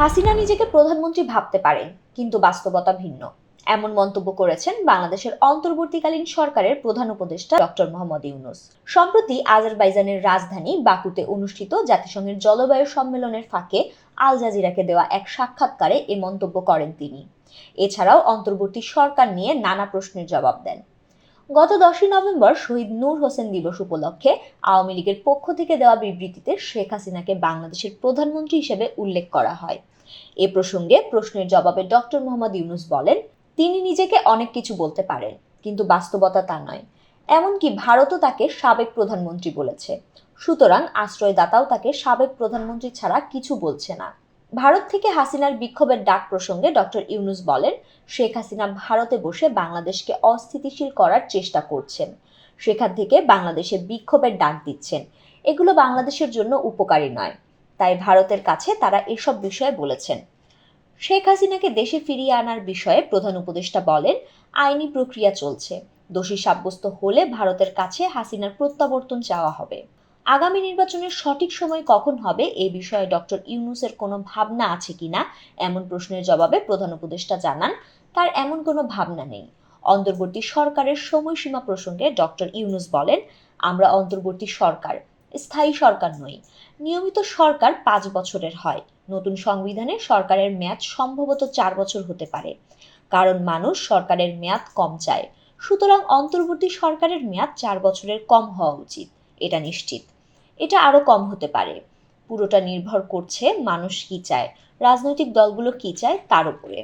হাসিনা নিজেকে প্রধানমন্ত্রী ভাবতে পারেন কিন্তু বাস্তবতা ভিন্ন। এমন মন্তব্য করেছেন বাংলাদেশের অন্তর্বর্তীকালীন সরকারের প্রধান উপদেষ্টা ডক্টর মোহাম্মদ ইউনুস। সম্প্রতি আজারবাইজানের রাজধানী বাকুতে অনুষ্ঠিত জাতিসংঘের জলবায়ু সম্মেলনের ফাঁকে আল জাজিরাকে দেওয়া এক সাক্ষাৎকারে এ মন্তব্য করেন তিনি। এছাড়াও অন্তর্বর্তী সরকার নিয়ে নানা প্রশ্নের জবাব দেন। গত দশই নভেম্বর শহীদ নূর হোসেন দিবস উপলক্ষে আওয়ামী লীগের পক্ষ থেকে দেওয়া বিবৃতিতে শেখ হাসিনাকে বাংলাদেশের প্রধানমন্ত্রী হিসেবে উল্লেখ করা হয়। এ প্রসঙ্গে প্রশ্নের জবাবে ডক্টর মোহাম্মদ ইউনুস বলেন, তিনি নিজেকে অনেক কিছু বলতে পারেন, কিন্তু বাস্তবতা তা নয়। এমনকি ভারতও তাকে সাবেক প্রধানমন্ত্রী বলেছে। সুতরাং আশ্রয়দাতাও তাকে সাবেক প্রধানমন্ত্রী ছাড়া কিছু বলছে না। ভারত থেকে হাসিনার বিক্ষোভের ডাক প্রসঙ্গে ডক্টর ইউনুস বলেন, শেখ হাসিনা ভারতে বসে বাংলাদেশকে অস্থিতিশীল করার চেষ্টা করছেন। সেখান থেকে বাংলাদেশে বিক্ষোভের ডাক দিচ্ছেন। এগুলো বাংলাদেশের জন্য উপকারী নয়। তাই ভারতের কাছে তারা এসব বিষয়ে বলেছেন। শেখ হাসিনাকে দেশে ফিরিয়ে আনার বিষয়ে প্রধান উপদেষ্টা বলেন, আইনি প্রক্রিয়া চলছে। দোষী সাব্যস্ত হলে ভারতের কাছে হাসিনার প্রত্যাবর্তন চাওয়া হবে। আগামী নির্বাচনের সঠিক সময় কখন হবে এ বিষয়ে ডক্টর ইউনুসের কোনো ভাবনা আছে কিনা? এমন প্রশ্নের জবাবে প্রধান উপদেষ্টা জানান, তার এমন কোনো ভাবনা নেই। অন্তর্বর্তী সরকারের সময়সীমা প্রসঙ্গে ডক্টর ইউনুস বলেন, আমরা অন্তর্বর্তী সরকার, স্থায়ী সরকার নই। নিয়মিত সরকার পাঁচ বছরের হয়। নতুন সংবিধানে সরকারের মেয়াদ সম্ভবত চার বছর হতে পারে। কারণ মানুষ সরকারের মেয়াদ কম চায়। সুতরাং অন্তর্বর্তী সরকারের মেয়াদ চার বছরের কম হওয়া উচিত। এটা নিশ্চিত। এটা আরও কম হতে পারে। পুরোটা নির্ভর করছে মানুষ কী চায়, রাজনৈতিক দলগুলো কী চায় তার উপরে।